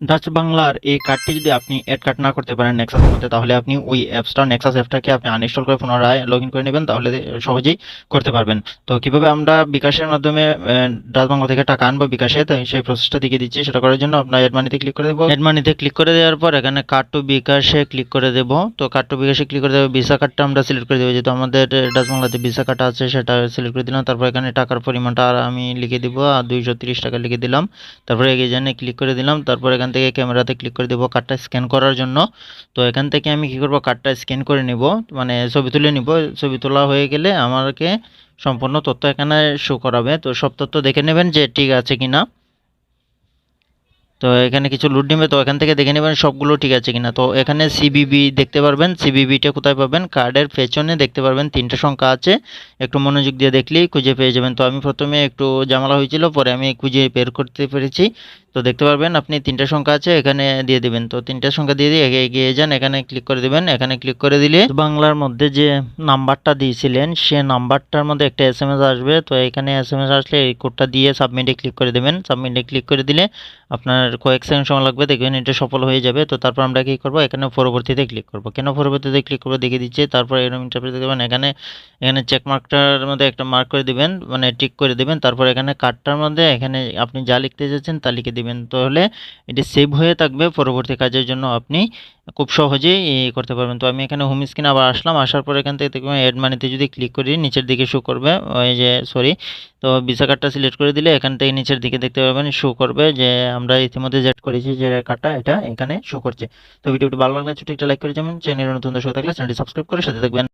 Dutch বাংলার এই কার্ডটি যদি আপনি অ্যাড কার্ড না করতে পারেন নেক্সাসের মধ্যে, তাহলে আপনি ওই অ্যাপসটা নেক্সাস অ্যাপটাকে আপনি আনইনস্টল করে পুনরায় লগ ইন করে নেবেন, তাহলে সহজেই করতে পারবেন। তো কীভাবে আমরা বিকাশের মাধ্যমে ডাচ বাংলা থেকে টাকা আনব বিকাশে? তো সেই প্রসেসটা দেখিয়ে দিচ্ছি, সেটা করার জন্য আপনার অ্যাড মানিতে ক্লিক করে দেবো। অ্যাড মানিতে ক্লিক করে দেওয়ার পর এখানে কার্ড টু বিকাশে ক্লিক করে দেবো। তো কার্ড টু বিকাশে ক্লিক করে দেবো ভিসা কার্ডটা আমরা সিলেক্ট করে দেবো। যেহেতু আমাদের ডাচ বাংলাতে ভিসা কার্ড আছে, সেটা সিলেক্ট করে দিলাম। তারপর এখানে টাকার পরিমাণটা আর আমি লিখে দিব, আর দুইশো টাকা লিখে দিলাম। তারপরে এগিয়ে জানে ক্লিক করে দিলাম। তারপর এখান থেকে ক্যামেরাতে ক্লিক করে দেবো কার্ডটা স্ক্যান করার জন্য। তো এখান থেকে আমি কি করব? কার্ডটা স্ক্যান করে নিব। মানে ছবি তুলে নিব। ছবি তোলা হয়ে গেলে আমাকে সম্পূর্ণ তথ্য এখানে শো করাবে। তো সব তথ্য দেখে নেবেন যে ঠিক আছে কিনা। তো এখানে কিছু লুট নেবে। তো এখান থেকে দেখে নেবেন সবগুলো ঠিক আছে কিনা। তো এখানে সিবিবি দেখতে পারবেন। সিবিবিটা কোথায় পাবেন? কার্ডের পেছনে দেখতে পারবেন। তিনটা সংখ্যা আছে। একটু মনোযোগ দিয়ে দেখলেই খুঁজে পেয়ে যাবেন। তো আমি প্রথমে একটু জামালা হয়েছিল। পরে আমি খুঁজে বের করতে পেরেছি। তো দেখতে পারবেন আপনি তিনটা সংখ্যা আছে, এখানে দিয়ে দিবেন। তো তিনটা সংখ্যা দিয়ে দিয়ে এগিয়ে যান, এখানে ক্লিক করে দিবেন, এখানে ক্লিক করে দিলে বাংলার মধ্যে যে নাম্বারটা দিয়েছিলেন, সে নাম্বারটার মধ্যে একটা এস এম এস আসবে। তো এখানে এস এম এস আসলে এই কোডটা দিয়ে সাবমিটে ক্লিক করে দেবেন। সাবমিটে ক্লিক করে দিলে আপনার কয়েক সেকেন্ড সময় লাগবে, দেখবেন এটা সফল হয়ে যাবে। তো তারপর আমরা কি করব? এখানে পরবর্তীতে ক্লিক করব। কেন পরবর্তীতে ক্লিক করব দেখিয়ে দিচ্ছে। তারপর এরকম ইন্টারপ্রেট দেবেন এখানে এখানে চেক মার্কটার মধ্যে একটা মার্ক করে দিবেন মানে টিক করে দিবেন। তারপর এখানে কার্ডটার মধ্যে এখানে আপনি যা লিখতে যাচ্ছেন তা লিখে দিবেন। তাহলে এটি সেভ হয়ে থাকবে। পরবর্তী কাজের জন্য আপনি খুব সহজেই করতে পারবেন। তো আমি এখানে হোম স্ক্রিনে আবার আসলাম। আসার পর এখান থেকে দেখবেন অ্যাড মানিতে যদি ক্লিক করি, নিচের দিকে শো করবে। ওই যে সরি তো ভিসা কার্ডটা সিলেক্ট করে দিলে এখান থেকে নিচের দিকে দেখতে পাবেন শো করবে যে আমরা ইতিমধ্যে জেড করেছি যে কার্ডটা এটা এখানে শো করছে। তো ভিডিওটি ভালো লাগলে ছোট একটা লাইক করে যাবেন চ্যানেলের নতুন দর্শক থাকলে চ্যানেলটি সাবস্ক্রাইব করে সাথে থাকবেন।